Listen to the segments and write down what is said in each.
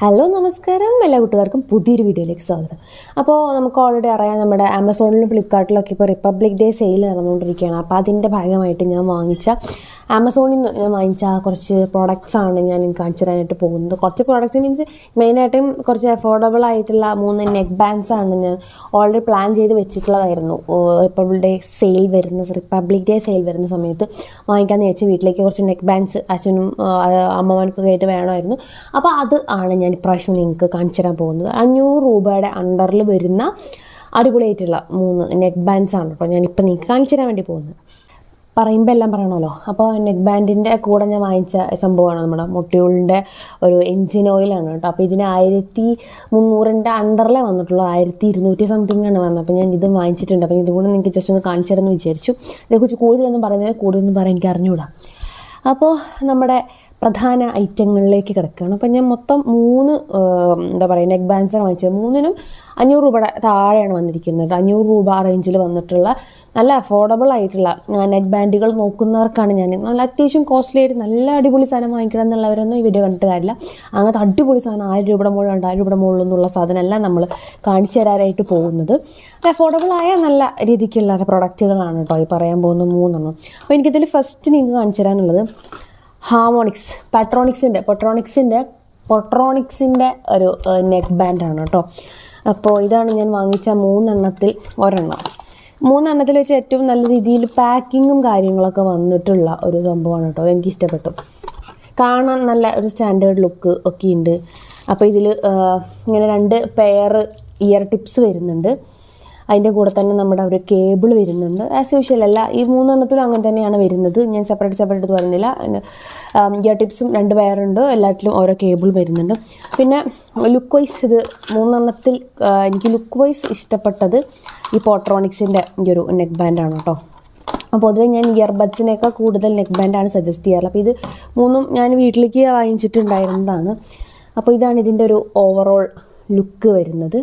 Hello നമസ്കാരം. എല്ലാ കൂട്ടുകാർക്കും പുതിയൊരു വീഡിയോയിലേക്ക് സ്വാഗതം. അപ്പോൾ നമുക്ക് ഓൾറെഡി അറിയാം നമ്മുടെ ആമസോണിലും ഫ്ലിപ്കാർട്ടിലൊക്കെ ഇപ്പോൾ റിപ്പബ്ലിക് ഡേ സെയിൽ നടന്നുകൊണ്ടിരിക്കുകയാണ്. അപ്പോൾ അതിന്റെ ഭാഗമായിട്ട് ഞാൻ വാങ്ങിച്ച ആമസോണിൽ നിന്ന് വാങ്ങിച്ച കുറച്ച് പ്രോഡക്ട്സ് ആണ് ഞാൻ കാണിച്ചു തരാനായിട്ട് പോകുന്നത്. കുറച്ച് പ്രോഡക്റ്റ്സ് മീൻസ് മെയിനായിട്ടും കുറച്ച് അഫോർഡബിൾ ആയിട്ടുള്ള മൂന്ന് നെക്ക് ബാൻഡ്സ് ആണ് ഞാൻ ഓൾറെഡി പ്ലാൻ ചെയ്ത് വെച്ചിട്ടുള്ളതായിരുന്നു. റിപ്പബ്ലിക് ഡേ സെയിൽ വരുന്ന റിപ്പബ്ലിക് ഡേ സെയിൽ വരുന്ന സമയത്ത് വാങ്ങിക്കാമെന്ന് വെച്ച് വീട്ടിലേക്ക് കുറച്ച് നെക്ക് ബാൻഡ്സ് അച്ഛനും അമ്മമാർക്കൊക്കെ ആയിട്ട് വേണമായിരുന്നു. അപ്പോൾ അത് ആണ് ഞാൻ ഇപ്രാവശ്യം നിങ്ങൾക്ക് കാണിച്ചു തരാൻ പോകുന്നത്. അഞ്ഞൂറ് രൂപയുടെ അണ്ടറിൽ വരുന്ന അടിപൊളിയായിട്ടുള്ള മൂന്ന് നെക്ക് ബാൻഡ്സ് ആണ് കേട്ടോ ഞാനിപ്പോൾ നിങ്ങൾക്ക് കാണിച്ചു തരാൻ വേണ്ടി പോകുന്നത്. പറയുമ്പോൾ എല്ലാം പറയണമല്ലോ. അപ്പോൾ നെക്ക് ബാൻഡിന്റെ കൂടെ ഞാൻ വാങ്ങിച്ച സംഭവമാണ് നമ്മുടെ മൊട്ട്യൂളിന്റെ ഒരു എൻജിൻ ഓയിലാണ് കേട്ടോ. അപ്പോൾ ഇതിന് ആയിരത്തി മുന്നൂറിന്റെ അണ്ടറിലേ വന്നിട്ടുള്ളൂ. ആയിരത്തി ഇരുന്നൂറ്റി സംതിങ് ആണ് വന്നത്. അപ്പോൾ ഞാൻ ഇതും വാങ്ങിച്ചിട്ടുണ്ട്. അപ്പോൾ ഇതുകൂടെ നിങ്ങൾക്ക് ജസ്റ്റ് ഒന്ന് കാണിച്ചു തരുമെന്ന് വിചാരിച്ചു. ഇതിനെക്കുറിച്ച് കൂടുതലൊന്നും പറയുന്നതിന് കൂടുതലൊന്നും പറയാൻ എനിക്ക് അറിഞ്ഞുകൂടാ അപ്പോൾ നമ്മുടെ പ്രധാന ഐറ്റങ്ങളിലേക്ക് കിടക്കുകയാണ്. അപ്പം ഞാൻ മൊത്തം മൂന്ന് എന്താ പറയുക നെക്ക് ബാൻഡ്സാണ് വാങ്ങിച്ചത്. മൂന്നിനും അഞ്ഞൂറ് രൂപ താഴെയാണ് വന്നിരിക്കുന്നത്. അഞ്ഞൂറ് രൂപ റേഞ്ചിൽ വന്നിട്ടുള്ള നല്ല അഫോർഡബിൾ ആയിട്ടുള്ള നെക്ക് ബാൻഡുകൾ നോക്കുന്നവർക്കാണ് ഞാൻ. നല്ല അത്യാവശ്യം കോസ്റ്റ്ലി ആയിട്ട് നല്ല അടിപൊളി സാധനം വാങ്ങിക്കണം എന്നുള്ളവരൊന്നും ഈ വീഡിയോ കണ്ടിട്ട് കാര്യമില്ല. അങ്ങനത്തെ അടിപൊളി സാധനം ആയിരം രൂപയുടെ മുകളിൽ രണ്ടായിരം രൂപയുടെ മുകളിൽ സാധനം സാധനമല്ല നമ്മൾ കാണിച്ചു തരാനായിട്ട് പോകുന്നത്. അഫോർഡബിൾ ആയ നല്ല രീതിക്കുള്ള പ്രൊഡക്റ്റുകളാണ് കേട്ടോ ഈ പറയാൻ പോകുന്ന മൂന്നെണ്ണം. അപ്പോൾ എനിക്കിതിൽ ഫസ്റ്റ് നിങ്ങൾക്ക് കാണിച്ചു തരാനുള്ളത്. ഹാർമോണിക്സ് പാട്രോണിക്സിന്റെ പൊട്രോണിക്സിന്റെ പൊട്രോണിക്സിന്റെ ഒരു നെക്ക് ബാൻഡാണ് കേട്ടോ. അപ്പോൾ ഇതാണ് ഞാൻ വാങ്ങിച്ച മൂന്നെണ്ണത്തിൽ ഒരെണ്ണം. മൂന്നെണ്ണത്തിൽ വെച്ച് ഏറ്റവും നല്ല രീതിയിൽ പാക്കിങ്ങും കാര്യങ്ങളൊക്കെ വന്നിട്ടുള്ള ഒരു സംഭവമാണ് കേട്ടോ. എനിക്ക് ഇഷ്ടപ്പെട്ടു. കാണാൻ നല്ല ഒരു സ്റ്റാൻഡേർഡ് ലുക്ക് ഒക്കെ ഉണ്ട് അപ്പോൾ ഇതിൽ ഇങ്ങനെ രണ്ട് പെയർ ഇയർ ടിപ്സ് വരുന്നുണ്ട്. അതിന്റെ കൂടെ തന്നെ നമ്മുടെ ഒരു കേബിൾ വരുന്നുണ്ട്. ആസ് യൂഷ്വൽ അല്ല ഈ മൂന്നെണ്ണത്തിലും അങ്ങനെ തന്നെയാണ് വരുന്നത്. ഞാൻ സെപ്പറേറ്റ് സെപ്പറേറ്റ് പറയുന്നില്ല ഇയർ ടിപ്സും രണ്ട് വയറുണ്ട് എല്ലാറ്റിലും ഓരോ കേബിൾ വരുന്നുണ്ട്. പിന്നെ ലുക്ക് വൈസ് ഇത് മൂന്നെണ്ണത്തിൽ എനിക്ക് ലുക്ക് വൈസ് ഇഷ്ടപ്പെട്ടത് ഈ പോട്രോണിക്സിന്റെ ഈ ഒരു നെക്ക് ബാൻഡാണ് കേട്ടോ പൊതുവേ ഞാൻ ഇയർബഡ്സിനേക്കാൾ കൂടുതൽ നെക്ക് ബാൻഡാണ് സജസ്റ്റ് ചെയ്യാറ് അപ്പോൾ ഇത് മൂന്നും ഞാൻ വീട്ടിലേക്ക് വാങ്ങിച്ചിട്ടുണ്ടായിരുന്നതാണ്. അപ്പോൾ ഇതാണ് ഇതിന്റെ ഒരു ഓവറോൾ ലുക്ക് വരുന്നത്.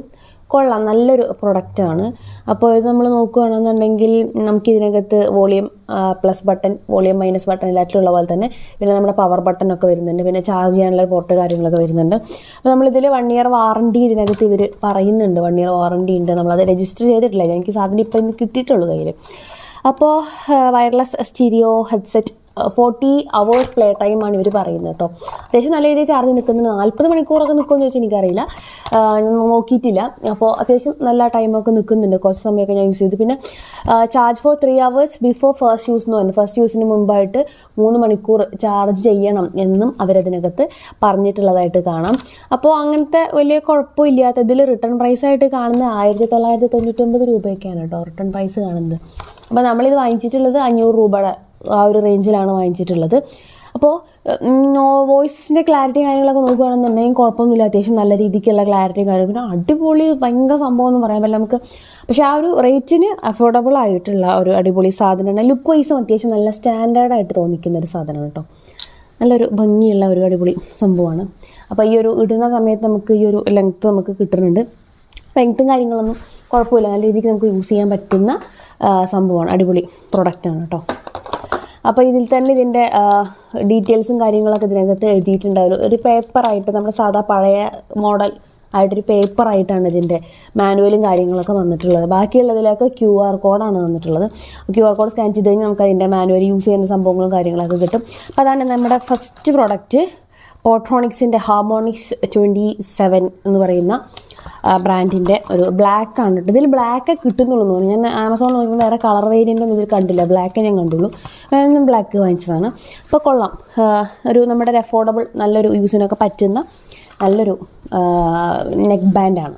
കൊള്ളാം നല്ലൊരു പ്രൊഡക്റ്റാണ് അപ്പോൾ ഇത് നമ്മൾ നോക്കുകയാണെന്നുണ്ടെങ്കിൽ നമുക്ക് ഇതിനകത്ത് volume plus button volume minus button എല്ലാറ്റിലും ഉള്ള പോലെ തന്നെ പിന്നെ നമ്മുടെ പവർ ബട്ടൺ ഒക്കെ വരുന്നുണ്ട്. പിന്നെ ചാർജ് ചെയ്യാനുള്ള പോർട്ട് കാര്യങ്ങളൊക്കെ വരുന്നുണ്ട്. അപ്പോൾ നമ്മളിതിൽ വൺ ഇയർ വാറണ്ടി ഇതിനകത്ത് ഇവർ പറയുന്നുണ്ട്. വൺ ഇയർ വാറണ്ടി ഉണ്ട്. നമ്മളത് രജിസ്റ്റർ ചെയ്തിട്ടില്ല. എനിക്ക് സാധനം ഇപ്പോൾ ഇന്ന് കിട്ടിയിട്ടുള്ളൂ കയ്യിൽ അപ്പോൾ wireless stereo headset forty hours play ടൈമാണ് ഇവർ പറയുന്നത് കേട്ടോ. അത്യാവശ്യം നല്ല രീതിയിൽ ചാർജ് നിൽക്കുന്നത് നാൽപ്പത് മണിക്കൂറൊക്കെ നിൽക്കുമെന്ന് ചോദിച്ചാൽ എനിക്കറിയില്ല. നോക്കിയിട്ടില്ല. അപ്പോൾ അത്യാവശ്യം നല്ല ടൈമൊക്കെ നിൽക്കുന്നുണ്ട് കുറച്ച് സമയമൊക്കെ ഞാൻ യൂസ് ചെയ്തു. പിന്നെ charge four three hours before first use എന്ന് പറഞ്ഞു. ഫസ്റ്റ് യൂസിന് മുമ്പായിട്ട് മൂന്ന് മണിക്കൂർ ചാർജ് ചെയ്യണം എന്നും അവരതിനകത്ത് പറഞ്ഞിട്ടുള്ളതായിട്ട് കാണാം. അപ്പോൾ അങ്ങനത്തെ വലിയ കുഴപ്പമില്ലാത്ത ഇതിൽ റിട്ടേൺ പ്രൈസ് ആയിട്ട് കാണുന്നത് ആയിരത്തി തൊള്ളായിരത്തി തൊണ്ണൂറ്റൊമ്പത് രൂപയൊക്കെയാണ് കേട്ടോ റിട്ടേൺ പ്രൈസ് കാണുന്നത്. അപ്പോൾ നമ്മളിത് വാങ്ങിച്ചിട്ടുള്ളത് അഞ്ഞൂറ് രൂപയുടെ ആ ഒരു റേഞ്ചിലാണ് വാങ്ങിച്ചിട്ടുള്ളത്. അപ്പോൾ വോയിസിന്റെ ക്ലാരിറ്റി കാര്യങ്ങളൊക്കെ നോക്കുകയാണെന്നുണ്ടെങ്കിൽ കുഴപ്പമൊന്നുമില്ല. അത്യാവശ്യം നല്ല രീതിക്കുള്ള ക്ലാരിറ്റി കാര്യങ്ങളും അടിപൊളി ഭയങ്കര സംഭവം എന്ന് പറയാൻ പറ്റില്ല. നമുക്ക് പക്ഷേ ആ ഒരു റേറ്റിന് അഫോർഡബിൾ ആയിട്ടുള്ള ഒരു അടിപൊളി സാധനമാണ്. ലുക്ക് വൈസും അത്യാവശ്യം നല്ല സ്റ്റാൻഡേർഡായിട്ട് തോന്നിക്കുന്ന ഒരു സാധനമാണ് കേട്ടോ. നല്ലൊരു ഭംഗിയുള്ള ഒരു അടിപൊളി സംഭവമാണ്. അപ്പോൾ ഈ ഒരു ഇടുന്ന സമയത്ത് നമുക്ക് ഈ ഒരു ലെങ്ത്ത് നമുക്ക് കിട്ടുന്നുണ്ട്. ലെങ്ത്തും കാര്യങ്ങളൊന്നും കുഴപ്പമില്ല. നല്ല രീതിക്ക് നമുക്ക് യൂസ് ചെയ്യാൻ പറ്റുന്ന സംഭവമാണ്. അടിപൊളി പ്രൊഡക്റ്റാണ് കേട്ടോ. അപ്പോൾ ഇതിൽ തന്നെ ഇതിന്റെ ഡീറ്റെയിൽസും കാര്യങ്ങളൊക്കെ ഇതിനകത്ത് എഴുതിയിട്ടുണ്ടായിരുന്നു. ഒരു പേപ്പറായിട്ട് നമ്മുടെ സാധാ പഴയ മോഡൽ ആയിട്ടൊരു പേപ്പറായിട്ടാണ് ഇതിന്റെ മാനുവലും കാര്യങ്ങളൊക്കെ വന്നിട്ടുള്ളത്. ബാക്കിയുള്ളതിലൊക്കെ ക്യു ആർ കോഡാണ് വന്നിട്ടുള്ളത്. ക്യു ആർ കോഡ് സ്കാൻ ചെയ്ത് കഴിഞ്ഞാൽ നമുക്ക് അതിന്റെ മാനുവൽ യൂസ് ചെയ്യുന്ന സംഭവങ്ങളും കാര്യങ്ങളൊക്കെ കിട്ടും. അപ്പോൾ അതാണ് നമ്മുടെ ഫസ്റ്റ് പ്രോഡക്റ്റ് പോട്രോണിക്സിന്റെ ഹാർമോണിക്സ് ട്വന്റി സെവൻ എന്ന് പറയുന്ന ബ്രാൻഡിന്റെ ഒരു ബ്ലാക്ക് ആണ് കേട്ടോ. ഇതിൽ ബ്ലാക്ക് കിട്ടുന്നുള്ളൂ തോന്നുന്നു. ഞാൻ ആമസോൺ നോക്കുമ്പോൾ വേറെ കളർ വേരിയന്റ് ഒന്നും ഇതിൽ കണ്ടില്ല. ബ്ലാക്ക് ഞാൻ കണ്ടുള്ളൂ. ഞാൻ ബ്ലാക്ക് വാങ്ങിച്ചതാണ്. അപ്പോൾ കൊള്ളാം. ഒരു നമ്മുടെ അഫോർഡബിൾ നല്ലൊരു യൂസിനൊക്കെ പറ്റുന്ന നല്ലൊരു നെക്ക് ബാൻഡാണ്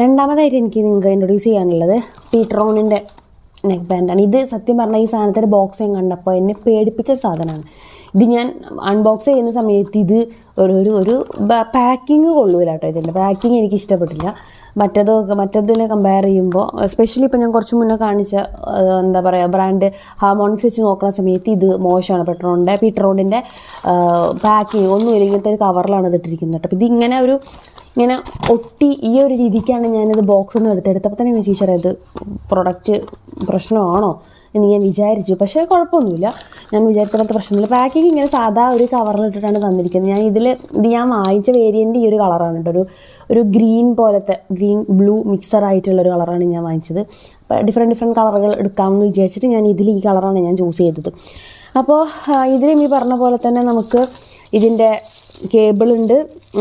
രണ്ടാമതായിട്ട് എനിക്ക് നിങ്ങൾക്ക് ഇൻട്രൊഡ്യൂസ് ചെയ്യാനുള്ളത് പീട്രോണിന്റെ നെക്ക് ബാൻഡാണ് ഇത് സത്യം പറഞ്ഞാൽ ഈ സാധനത്തിന്റെ ബോക്സ് ഞാൻ കണ്ടപ്പോൾ എന്നെ പേടിപ്പിച്ച സാധനമാണ്. ഇത് ഞാൻ അൺബോക്സ് ചെയ്യുന്ന സമയത്ത് ഇത് ഒരു ഒരു ഒരു പാക്കിങ് കൊള്ളൂല കേട്ടോ ഇതിന്റെ. പാക്കിങ് എനിക്ക് ഇഷ്ടപ്പെട്ടില്ല. മറ്റേതൊക്കെ മറ്റേതിനെ കമ്പയർ ചെയ്യുമ്പോൾ എസ്പെഷ്യലി ഇപ്പോൾ ഞാൻ കുറച്ച് മുന്നേ കാണിച്ച എന്താ പറയുക ബ്രാൻഡ് ഹാർമോണിക്സ് വെച്ച് നോക്കുന്ന സമയത്ത് ഇത് മോശമാണ്. പെട്രോണിന്റെ പീട്രോണിന്റെ പാക്കിങ് ഒന്നുമില്ല ഇങ്ങനത്തെ ഒരു കവറിലാണ് ഇത് ഇട്ടിരിക്കുന്നത് കേട്ടോ. ഇത് ഇങ്ങനെ ഒരു ഇങ്ങനെ ഒട്ടി ഈ ഒരു രീതിക്കാണ് ഞാനിത് ബോക്സ് ഒന്നും എടുത്തെടുത്തപ്പോൾ തന്നെ വിചാരിച്ചാൽ ഇത് പ്രൊഡക്റ്റ് പ്രശ്നമാണോ? എന്ന് ഞാൻ വിചാരിച്ചു. പക്ഷേ കുഴപ്പമൊന്നുമില്ല. ഞാൻ വിചാരിച്ച പ്രശ്നമില്ല പാക്കിങ് ഇങ്ങനെ സാധാ ഒരു കവറിലിട്ടിട്ടാണ് തന്നിരിക്കുന്നത്. ഞാൻ ഇതിൽ ഇത് ഞാൻ വാങ്ങിച്ച വേരിയന്റ് ഈ ഒരു കളറാണ് കേട്ടോ. ഒരു ഒരു ഗ്രീൻ പോലത്തെ ഗ്രീൻ ബ്ലൂ മിക്സർ ആയിട്ടുള്ള ഒരു കളറാണ് ഞാൻ വാങ്ങിച്ചത്. അപ്പോൾ ഡിഫറെന്റ് ഡിഫറെന്റ് കളറുകൾ എടുക്കാമെന്ന് വിചാരിച്ചിട്ട് ഞാൻ ഇതിൽ ഈ കളറാണ് ഞാൻ ചൂസ് ചെയ്തത്. അപ്പോൾ ഇതിലും ഈ പറഞ്ഞ പോലെ തന്നെ നമുക്ക് ഇതിന്റെ കേബിളുണ്ട്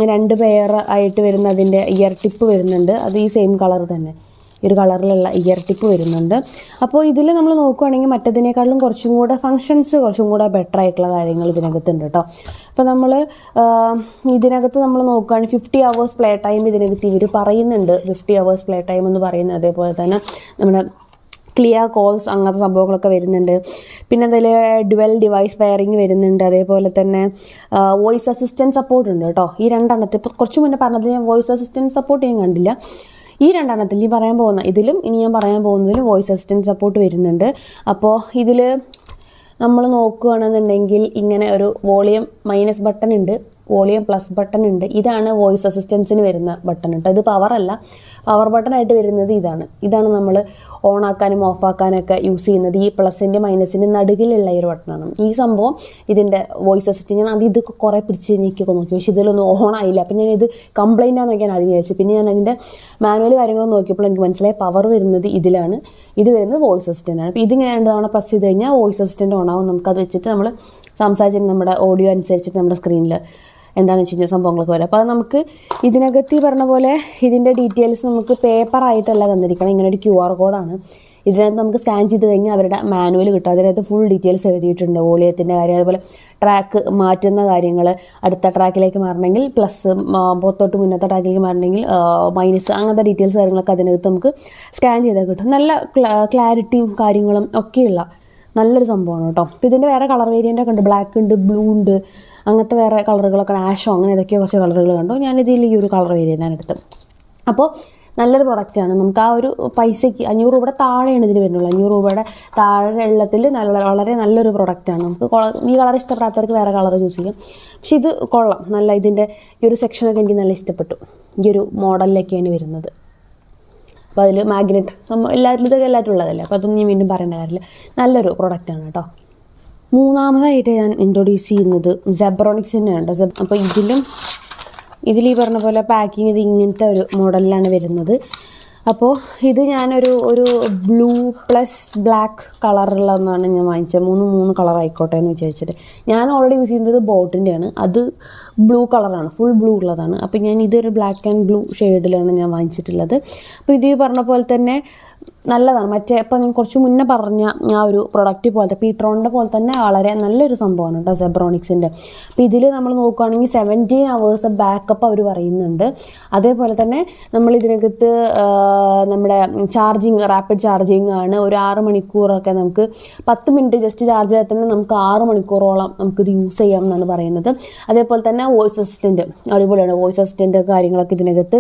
രണ്ട് പെയർ ആയിട്ട് വരുന്ന അതിന്റെ ഇയർ ടിപ്പ് വരുന്നുണ്ട്. അത് ഈ സെയിം കളർ തന്നെ. ഈ ഒരു കളറിലുള്ള ഇയർ ടിപ്പ് വരുന്നുണ്ട്. അപ്പോൾ ഇതിൽ നമ്മൾ നോക്കുകയാണെങ്കിൽ മറ്റതിനേക്കാളും കുറച്ചും കൂടെ ഫങ്ഷൻസ് കുറച്ചും കൂടെ ബെറ്റർ ആയിട്ടുള്ള കാര്യങ്ങൾ ഇതിനകത്തുണ്ട് കേട്ടോ. അപ്പോൾ നമ്മൾ ഇതിനകത്ത് നമ്മൾ നോക്കുകയാണെങ്കിൽ ഫിഫ്റ്റി അവേഴ്സ് പ്ലേ ടൈം ഇതിനകത്ത് ഇവർ പറയുന്നുണ്ട്. ഫിഫ്റ്റി അവേഴ്സ് പ്ലേ ടൈം എന്ന് പറയുന്നത് അതേപോലെ തന്നെ നമ്മുടെ ക്ലിയർ കോൾസ് അങ്ങനത്തെ സംഭവങ്ങളൊക്കെ വരുന്നുണ്ട്. പിന്നെ അതിൽ ഡുവൽ ഡിവൈസ് വയറിങ് വരുന്നുണ്ട്. അതേപോലെ തന്നെ വോയിസ് അസിസ്റ്റന്റ് സപ്പോർട്ട് ഉണ്ട് കേട്ടോ. ഈ രണ്ടെണ്ണത്തിൽ ഇപ്പോൾ കുറച്ച് മുന്നേ പറഞ്ഞത് ഞാൻ വോയിസ് അസിസ്റ്റന്റ് സപ്പോർട്ട് ഞാൻ കണ്ടില്ല. ഈ രണ്ടെണ്ണത്തിൽ ഈ പറയാൻ പോകുന്ന ഇതിലും ഇനി ഞാൻ പറയാൻ പോകുന്നതിലും വോയിസ് അസിസ്റ്റന്റ് സപ്പോർട്ട് വരുന്നുണ്ട്. അപ്പോൾ ഇതിൽ നമ്മൾ നോക്കുകയാണെന്നുണ്ടെങ്കിൽ ഇങ്ങനെ ഒരു വോളിയം മൈനസ് ബട്ടൺ ഉണ്ട്. വോളിയം പ്ലസ് ബട്ടൺ ഉണ്ട്. ഇതാണ് വോയിസ് അസിസ്റ്റൻസിന് വരുന്ന ബട്ടൺ കേട്ടോ. ഇത് പവർ അല്ല. പവർ ബട്ടൺ ആയിട്ട് വരുന്നത് ഇതാണ്. ഇതാണ് നമ്മൾ ഓൺ ആക്കാനും ഓഫ് ആക്കാനൊക്കെ യൂസ് ചെയ്യുന്നത്. ഈ പ്ലസിന്റെ മൈനസിന്റെ നടുകിലുള്ള ഒരു ബട്ടണാണ് ഈ സംഭവം ഇതിന്റെ വോയിസ് അസിസ്റ്റന്റ് ഞാൻ അത് ഇത് കുറേ പിടിച്ച് നീക്കിയൊക്കെ നോക്കി. പക്ഷേ ഇതിലൊന്നും ഓൺ ആയില്ല. അപ്പം ഞാൻ ഇത് കംപ്ലൈന്റ് ആണെന്ന് ഞാൻ ആദ്യം വിചാരിച്ചു. പിന്നെ ഞാൻ അതിന്റെ മാനുവൽ കാര്യങ്ങളൊന്നും നോക്കിയപ്പോൾ എനിക്ക് മനസ്സിലായി പവർ വരുന്നത് ഇതിലാണ്. ഇത് വരുന്നത് വോയിസ് അസിസ്റ്റന്റ് ആണ്. അപ്പോൾ ഇതിങ്ങനെ രണ്ട് തവണ പ്രസ് ചെയ്ത് കഴിഞ്ഞാൽ വോയിസ് അസിസ്റ്റന്റ് ഓൺ ആവും. നമുക്കത് വെച്ചിട്ട് നമ്മൾ സംസാരിച്ചിട്ട് നമ്മുടെ ഓഡിയോ അനുസരിച്ചിട്ട് നമ്മുടെ സ്ക്രീനിൽ എന്താണെന്ന് വെച്ച് കഴിഞ്ഞാൽ സംഭവങ്ങളൊക്കെ വരും. അപ്പോൾ അത് നമുക്ക് ഇതിനകത്ത് ഈ പറഞ്ഞ പോലെ ഇതിന്റെ ഡീറ്റെയിൽസ് നമുക്ക് പേപ്പറായിട്ടല്ല തന്നിരിക്കണം. ഇങ്ങനെ ഒരു ക്യു ആർ കോഡാണ് ഇതിനകത്ത് നമുക്ക് സ്കാൻ ചെയ്ത് കഴിഞ്ഞാൽ അവരുടെ മാനുവൽ കിട്ടും. അതിനകത്ത് ഫുൾ ഡീറ്റെയിൽസ് എഴുതിയിട്ടുണ്ട്. വോളിയത്തിന്റെ കാര്യം അതുപോലെ ട്രാക്ക് മാറ്റുന്ന കാര്യങ്ങൾ അടുത്ത ട്രാക്കിലേക്ക് മാറണമെങ്കിൽ പ്ലസ് പുറത്തോട്ട് മുന്നത്തെ ട്രാക്കിലേക്ക് മാറണമെങ്കിൽ മൈനസ് അങ്ങനത്തെ ഡീറ്റെയിൽസ് കാര്യങ്ങളൊക്കെ അതിനകത്ത് നമുക്ക് സ്കാൻ ചെയ്താൽ കിട്ടും. നല്ല ക്ലാരിറ്റിയും കാര്യങ്ങളും ഒക്കെയുള്ള നല്ലൊരു സംഭവമാണ് കേട്ടോ. അപ്പോൾ ഇതിന്റെ വേറെ കളർ വേരിയന്റ് ഒക്കെ ഉണ്ട്. ബ്ലാക്ക് ഉണ്ട് ബ്ലൂ ഉണ്ട്. അങ്ങനത്തെ വേറെ കളറുകളൊക്കെ ആഷോ അങ്ങനെ ഇതൊക്കെ കുറച്ച് കളറുകൾ കണ്ടു. ഞാനിതിൽ ഈ ഒരു കളർ വേരിയന്റാണ് എടുത്തത്. അപ്പോൾ നല്ലൊരു പ്രൊഡക്റ്റാണ് നമുക്ക് ആ ഒരു പൈസയ്ക്ക് അഞ്ഞൂറ് രൂപയുടെ താഴെയാണ് ഇതിന് വരുന്നുള്ളൂ അഞ്ഞൂറ് രൂപയുടെ താഴെ ഉള്ളത്തിൽ നല്ല വളരെ നല്ലൊരു പ്രൊഡക്റ്റാണ് നമുക്ക് ഈ കളർ ഇഷ്ടപ്പെടാത്തവർക്ക് വേറെ കളർ ചൂസ് ചെയ്യാം. പക്ഷെ ഇത് കൊള്ളാം. നല്ല ഇതിന്റെ ഈ ഒരു സെക്ഷനൊക്കെ എനിക്ക് നല്ല ഇഷ്ടപ്പെട്ടു. ഈ ഒരു മോഡലിലൊക്കെയാണ് വരുന്നത്. അപ്പോൾ അതിൽ മാഗ്നറ്റ് സംഭവം എല്ലാത്തിലും ഇതൊക്കെ എല്ലാവരും ഉള്ളതല്ലേ? അപ്പോൾ അതൊന്നും ഞാൻ വീണ്ടും പറയേണ്ട കാര്യമില്ല. നല്ലൊരു പ്രൊഡക്റ്റാണ് കേട്ടോ. മൂന്നാമതായിട്ട് ഞാൻ ഇൻട്രൊഡ്യൂസ് ചെയ്യുന്നത് സെബ്രോണിക്സിന്റെ ഉണ്ട് അപ്പോൾ ഇതിലും ഇതിൽ ഈ പറഞ്ഞ പോലെ പാക്കിങ് ഇത് ഇങ്ങനത്തെ ഒരു മോഡലിലാണ് വരുന്നത്. അപ്പോൾ ഇത് ഞാനൊരു ഒരു ബ്ലൂ പ്ലസ് ബ്ലാക്ക് കളറുള്ളതെന്നാണ് ഞാൻ വാങ്ങിച്ചത്. മൂന്ന് മൂന്ന് കളർ ആയിക്കോട്ടെ എന്ന് വിചാരിച്ചിട്ട്. ഞാൻ ഓൾറെഡി യൂസ് ചെയ്യുന്നത് ബോട്ടിന്റെയാണ് അത് ബ്ലൂ കളറാണ് ഫുൾ ബ്ലൂ ഉള്ളതാണ്. അപ്പോൾ ഞാൻ ഇതൊരു ബ്ലാക്ക് ആൻഡ് ബ്ലൂ ഷെയ്ഡിലാണ് ഞാൻ വാങ്ങിച്ചിട്ടുള്ളത്. അപ്പോൾ ഇത് പറഞ്ഞ പോലെ തന്നെ നല്ലതാണ്. മറ്റേ ഇപ്പം ഞാൻ കുറച്ച് മുന്നേ പറഞ്ഞ ആ ഒരു പ്രൊഡക്റ്റ് പോലത്തെ പീട്രോണിന്റെ പോലെ തന്നെ വളരെ നല്ലൊരു സംഭവമാണ് കേട്ടോ സെബ്രോണിക്സിന്റെ അപ്പോൾ ഇതിൽ നമ്മൾ നോക്കുകയാണെങ്കിൽ സെവന്റീൻ അവേഴ്സ് ബാക്കപ്പ് അവർ പറയുന്നുണ്ട്. അതേപോലെ തന്നെ നമ്മൾ ഇതിനകത്ത് നമ്മുടെ ചാർജിങ് റാപ്പിഡ് ചാർജിങ് ആണ്. ഒരു ആറ് മണിക്കൂറൊക്കെ നമുക്ക് പത്ത് മിനിറ്റ് ജസ്റ്റ് ചാർജ് ചെയ്താൽ തന്നെ നമുക്ക് ആറ് മണിക്കൂറോളം നമുക്കിത് യൂസ് ചെയ്യാം എന്നാണ് പറയുന്നത്. അതേപോലെ തന്നെ വോയിസ് അസിസ്റ്റന്റ് അടിപൊളിയാണ് വോയിസ് അസിസ്റ്റന്റ് കാര്യങ്ങളൊക്കെ ഇതിനകത്ത്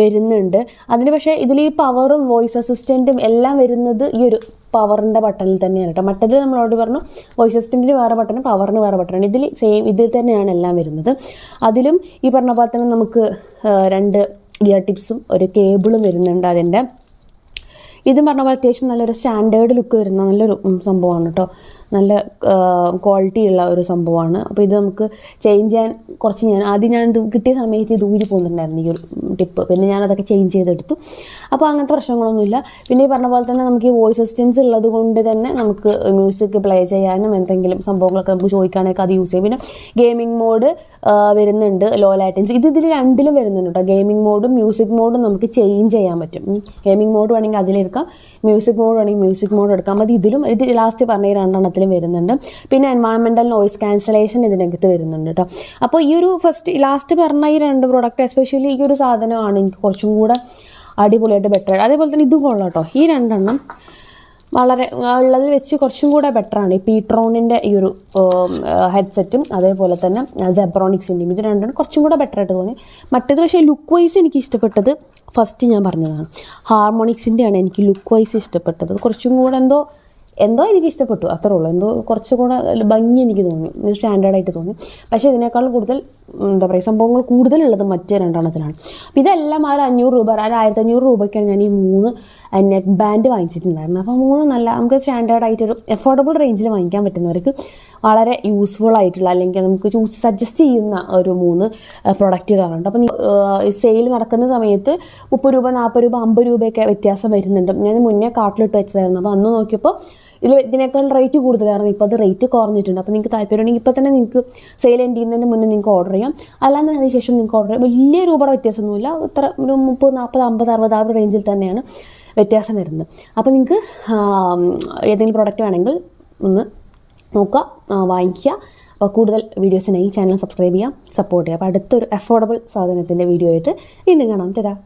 വരുന്നുണ്ട്. അതിന് പക്ഷേ ഇതിൽ ഈ പവറും വോയിസ് അസിസ്റ്റന്റും എല്ലാം വരുന്നത് ഈ ഒരു പവറിന്റെ ബട്ടണിൽ തന്നെയാണ് കേട്ടോ മറ്റതിൽ നമ്മളോട് പറഞ്ഞു വോയിസ് അസിസ്റ്റന്റിന് വേറെ ബട്ടണും പവറിന് വേറെ ബട്ടൺ ഇതിൽ സെയിം ഇതിൽ തന്നെയാണ് എല്ലാം വരുന്നത്. അതിലും ഈ പറഞ്ഞ പോലെ തന്നെ നമുക്ക് രണ്ട് ഇയർ ടിപ്സും ഒരു കേബിളും വരുന്നുണ്ട് അതിന്റെ ഇതും പറഞ്ഞ പോലെ അത്യാവശ്യം നല്ലൊരു സ്റ്റാൻഡേർഡ് ലുക്ക് വരുന്ന നല്ലൊരു സംഭവമാണ് കേട്ടോ നല്ല ക്വാളിറ്റി ഉള്ള ഒരു സംഭവമാണ്. അപ്പോൾ ഇത് നമുക്ക് ചേഞ്ച് ചെയ്യാൻ കുറച്ച് ഞാൻ ആദ്യം ഞാൻ ഇത് കിട്ടിയ സമയത്ത് ഇത് ഊരി പോകുന്നുണ്ടായിരുന്നു ഈ ഒരു ടിപ്പ് പിന്നെ ഞാൻ അതൊക്കെ ചേഞ്ച് ചെയ്തെടുത്തു. അപ്പോൾ അങ്ങനത്തെ പ്രശ്നങ്ങളൊന്നുമില്ല. പിന്നെ ഈ പറഞ്ഞ പോലെ തന്നെ നമുക്ക് ഈ വോയിസ് അസിസ്റ്റൻസ് ഉള്ളത് കൊണ്ട് തന്നെ നമുക്ക് മ്യൂസിക് പ്ലേ ചെയ്യാനും എന്തെങ്കിലും സംഭവങ്ങളൊക്കെ നമുക്ക് ചോദിക്കുകയാണെങ്കിൽ അത് യൂസ് ചെയ്യാം. പിന്നെ ഗെയിമിംഗ് മോഡ് വരുന്നുണ്ട് ലോ ലാറ്റൻസി ഇത് ഇതിൽ രണ്ടിലും വരുന്നുണ്ട് കേട്ടോ ഗെയിമിംഗ് മോഡും മ്യൂസിക് മോഡും നമുക്ക് ചേഞ്ച് ചെയ്യാൻ പറ്റും. ഗെയിമിംഗ് മോഡ് വേണമെങ്കിൽ അതിലെടുക്കാം മ്യൂസിക് മോഡ് വേണമെങ്കിൽ മ്യൂസിക് മോഡ് എടുക്കാം. അത് ഇതിലും ഇത് ലാസ്റ്റ് പറഞ്ഞ ഈ രണ്ടെണ്ണത്തിലും വരുന്നുണ്ട്. പിന്നെ എൻവയോൺമെന്റൽ നോയിസ് ക്യാൻസലേഷൻ ഇതിനകത്ത് വരുന്നുണ്ട് കേട്ടോ അപ്പോൾ ഈ ഒരു ഫസ്റ്റ് ലാസ്റ്റ് പറഞ്ഞ ഈ രണ്ട് പ്രോഡക്റ്റ് എസ്പെഷ്യലി ഈ ഒരു സാധനമാണ് എനിക്ക് കുറച്ചും കൂടെ അടിപൊളിയായിട്ട് ബെറ്റർ അതേപോലെ തന്നെ ഇതും കൊള്ളാം കേട്ടോ ഈ രണ്ടെണ്ണം വളരെ ഉള്ളതിൽ വെച്ച് കുറച്ചും കൂടെ ബെറ്ററാണ് ഈ പീട്രോണിന്റെ ഈ ഒരു ഹെഡ്സെറ്റും അതേപോലെ തന്നെ ജെബ്രോണിക്സിന്റെയും ഇത് രണ്ടും കുറച്ചും കൂടെ ബെറ്റർ ആയിട്ട് തോന്നി. മറ്റേത് പക്ഷേ ലുക്ക് വൈസ് എനിക്ക് ഇഷ്ടപ്പെട്ടത് ഫസ്റ്റ് ഞാൻ പറഞ്ഞതാണ്. ഹാർമോണിക്സിന്റെയാണ് എനിക്ക് ലുക്ക് വൈസ് ഇഷ്ടപ്പെട്ടത്. കുറച്ചും കൂടെ എന്തോ എന്തോ എനിക്ക് ഇഷ്ടപ്പെട്ടു അത്രേ ഉള്ളൂ. എന്തോ കുറച്ചും കൂടെ ഭംഗി എനിക്ക് തോന്നി സ്റ്റാൻഡേർഡായിട്ട് തോന്നി. പക്ഷേ ഇതിനേക്കാൾ കൂടുതൽ എന്താ പറയുക സംഭവങ്ങൾ കൂടുതലുള്ളത് മറ്റ് രണ്ടെണ്ണത്തിലാണ്. അപ്പോൾ ഇതെല്ലാം ആ ഒരു അഞ്ഞൂറ് രൂപ ആ ആയിരത്തി അഞ്ഞൂറ് രൂപയ്ക്കാണ് ഞാൻ ഈ മൂന്ന് നെക്ക് ബാൻഡ് വാങ്ങിച്ചിട്ടുണ്ടായിരുന്നത്. അപ്പോൾ മൂന്ന് നല്ല നമുക്ക് സ്റ്റാൻഡേർഡായിട്ടൊരു എഫോർഡബിൾ റേഞ്ചിൽ വാങ്ങിക്കാൻ പറ്റുന്നവർക്ക് വളരെ യൂസ്ഫുൾ ആയിട്ടുള്ള അല്ലെങ്കിൽ നമുക്ക് ചൂസ് സജസ്റ്റ് ചെയ്യുന്ന ഒരു മൂന്ന് പ്രൊഡക്റ്റുകളാണ് അപ്പോൾ സെയിൽ നടക്കുന്ന സമയത്ത് മുപ്പത് രൂപ നാൽപ്പത് രൂപ അമ്പത് രൂപയൊക്കെ വ്യത്യാസം വരുന്നുണ്ട്. ഞാൻ മുന്നേ കാട്ടിലിട്ട് വെച്ചതായിരുന്നു. അപ്പോൾ അന്ന് നോക്കിയപ്പോൾ ഇതിൽ ഇതിനേക്കാൾ റേറ്റ് കൂടുതലായിരുന്നു ഇപ്പോൾ അത് റേറ്റ് കുറഞ്ഞിട്ടുണ്ട്. അപ്പോൾ നിങ്ങൾക്ക് താല്പര്യമുണ്ടെങ്കിൽ ഇപ്പോൾ തന്നെ നിങ്ങൾക്ക് സെയിൽ എൻഡ് ചെയ്യുന്നതിന് മുന്നേ നിങ്ങൾക്ക് ഓർഡർ ചെയ്യാം. അല്ലാതെ അതിന് ശേഷം നിങ്ങൾക്ക് ഓർഡർ ചെയ്യാം. വലിയ രൂപയുടെ വ്യത്യാസമൊന്നുമില്ല. ഇത്ര ഒരു മുപ്പത് നാൽപ്പത് അമ്പത് അറുപത് ആ ഒരു റേഞ്ചിൽ തന്നെയാണ് വ്യത്യാസം വരുന്നത്. അപ്പോൾ നിങ്ങൾക്ക് ഏതെങ്കിലും പ്രോഡക്റ്റ് വേണമെങ്കിൽ ഒന്ന് നോക്കുക വാങ്ങിക്കുക. അപ്പോൾ കൂടുതൽ വീഡിയോസിനായി ചാനൽ സബ്സ്ക്രൈബ് ചെയ്യുക സപ്പോർട്ട് ചെയ്യുക. അപ്പോൾ അടുത്തൊരു അഫോർഡബിൾ സാധനത്തിന്റെ വീഡിയോ ആയിട്ട് വീണ്ടും കാണാം. തരാം